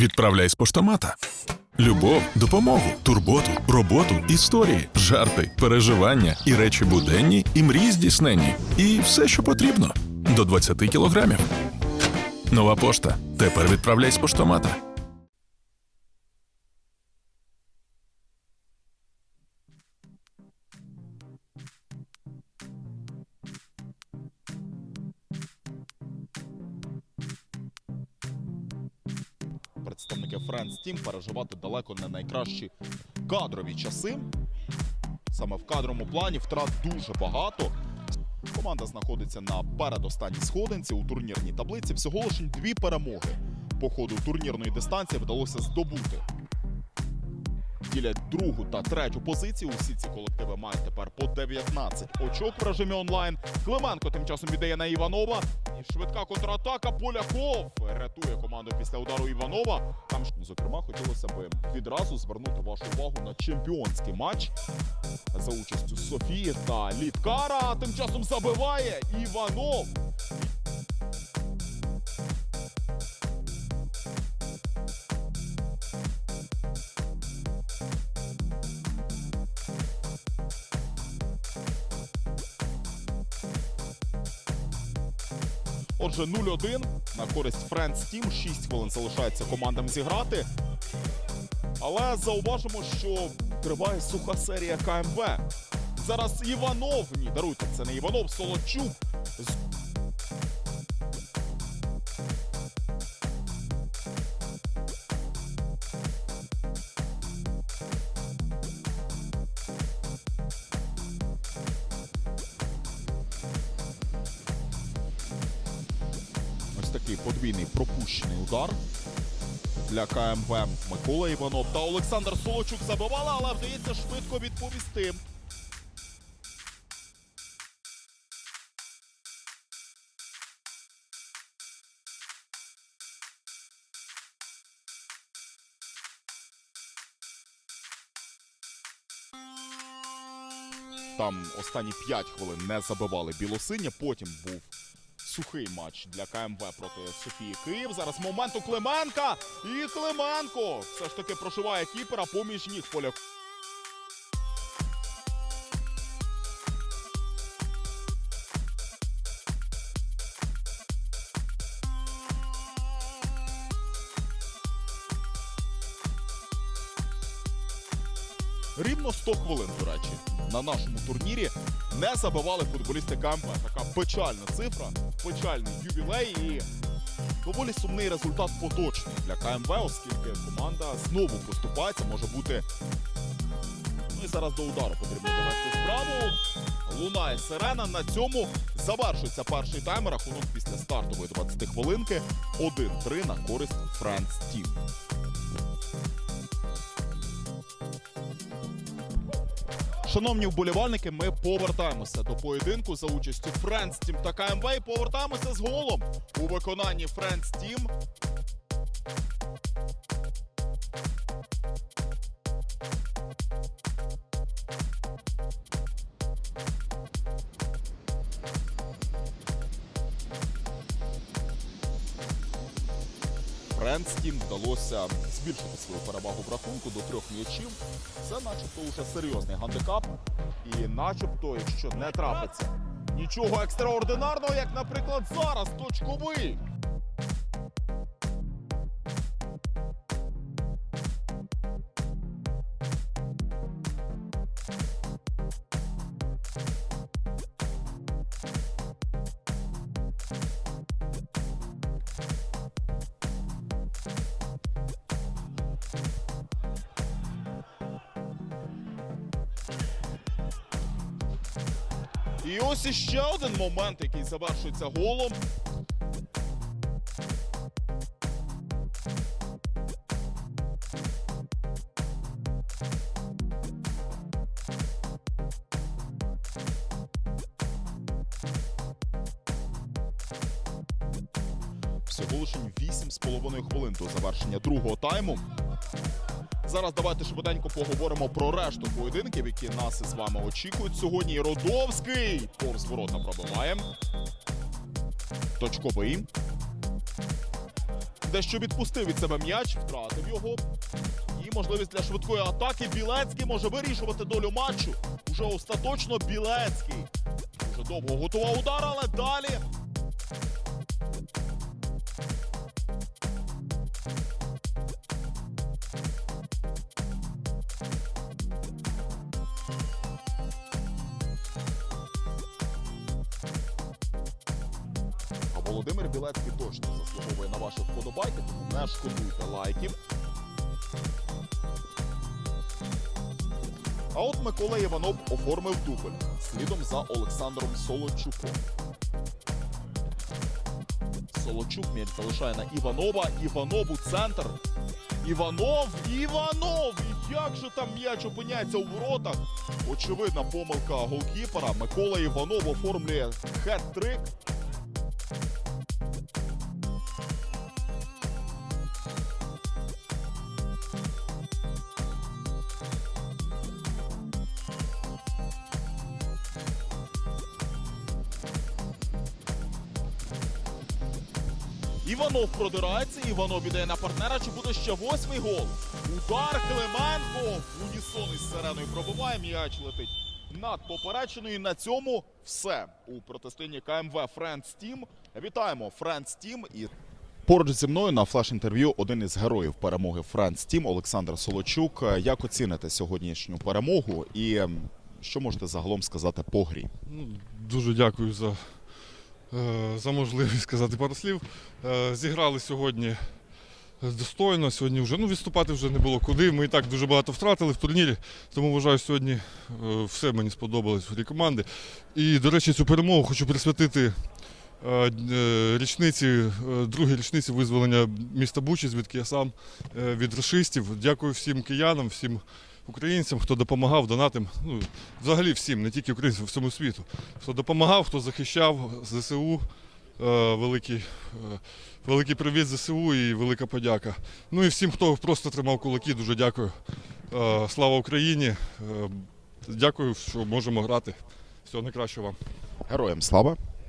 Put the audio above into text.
відправляй з поштомата. Любов, допомогу, турботу, роботу, історії, жарти, переживання і речі буденні, і мрії здійсненні. І все, що потрібно. До 20 кілограмів. Нова пошта. Тепер відправляй з поштомата. Представники Friends Team переживати далеко не найкращі кадрові часи. Саме в кадровому плані втрат дуже багато. Команда знаходиться на передостанній сходинці у турнірній таблиці. Всього лише дві перемоги по ходу турнірної дистанції вдалося здобути. Ділять другу та третю позицію. Усі ці колективи мають тепер по 19 очок в режимі онлайн. Клименко тим часом віддає на Іванова. І швидка контратака. Поляков рятує команду після удару Іванова. Там ж, зокрема, хотілося б відразу звернути вашу увагу на чемпіонський матч за участю Софії та Літкара. Тим часом забиває Іванов. Отже, 0-1 на користь Friends Team. 6 хвилин залишається командам зіграти. Але зауважимо, що триває суха серія КМВ. Зараз Іванов. Ні, даруйте, це не Іванов, Солочук. Такий подвійний пропущений удар для КМВ Микола Іванов та Олександр Солочук забивали, але вдається швидко відповісти. Там останні 5 хвилин не забивали білосиня. Потім був сухий матч для КМВ проти Софії Київ. Зараз момент у Клименка. І Клименко все ж таки прошиває кіпера поміж ніг поляк. Рівно 100 хвилин, до речі, на нашому турнірі не забивали футболісти КМП. Така печальна цифра, печальний ювілей і доволі сумний результат поточний для КМВ, оскільки команда знову поступається, може бути. Ну і зараз до удару потрібно довести справу. Лунає сирена. На цьому завершується перший тайм. Рахунок після стартової 20 хвилинки. 1-3 на користь Friends Team. Шановні вболівальники, ми повертаємося до поєдинку за участю Friends Team та КМВ повертаємося з голом у виконанні Friends Team. Friends вдалося збільшити свою перевагу в рахунку до трьох м'ячів. Це начебто уже серйозний гандикап. І начебто, якщо не трапиться нічого екстраординарного, як, наприклад, зараз точковий. І ось іще один момент, який завершується голом. Всього лише 8,5 хвилин до завершення другого тайму. Зараз давайте швиденько поговоримо про решту поєдинків, які нас із вами очікують сьогодні. Родовський повз ворота пробиває. Точковий. дещо відпустив від себе м'яч, втратив його. І можливість для швидкої атаки. Білецький може вирішувати долю матчу. Уже остаточно Білецький. Дуже довго готував удар, але далі. Володимир Білецький точно заслуговує на ваші вподобайки, тому не шкодуйте лайків. А от Микола Іванов оформив дубль слідом за Олександром Солочуком. Солочук м'яч залишає на Іванова. Іванов у центр. Іванов! Іванов! Як же там м'яч опиняється у воротах? Очевидна помилка голкіпера. Микола Іванов оформлює хет-трик. Іванов продирається, Іванов віддає на партнера. Чи буде ще восьмий гол? Удар Клименко унісон із сиреною пробиває. М'яч летить над поперечиною. І на цьому все у протистоянні КМВ Friends Team. Вітаємо Friends Team і Поруч зі мною на флеш-інтерв'ю один із героїв перемоги Friends Team Олександр Солочук. Як оціните сьогоднішню перемогу і ем, що можете загалом сказати по грі? Ну, дуже дякую за, за можливість сказати пару слів. Е, Зіграли сьогодні достойно. Сьогодні вже ну, відступати вже не було куди. Ми і так дуже багато втратили в турнірі, тому вважаю, сьогодні е, все мені сподобалось в грі команди. І, до речі, цю перемогу хочу присвятити е, е, річниці, е, другій річниці визволення міста Бучі, звідки я сам е, від рашистів. Дякую всім киянам, всім українцям, хто допомагав, донатим. Ну, взагалі всім, не тільки українцям, всьому світу. Хто допомагав, хто захищав ЗСУ. Е, великий, е, великий привіт ЗСУ і велика подяка. Ну і всім, хто просто тримав кулаки, дуже дякую. Е, Слава Україні! Дякую, що можемо грати. Всього найкращого вам. Героям слава!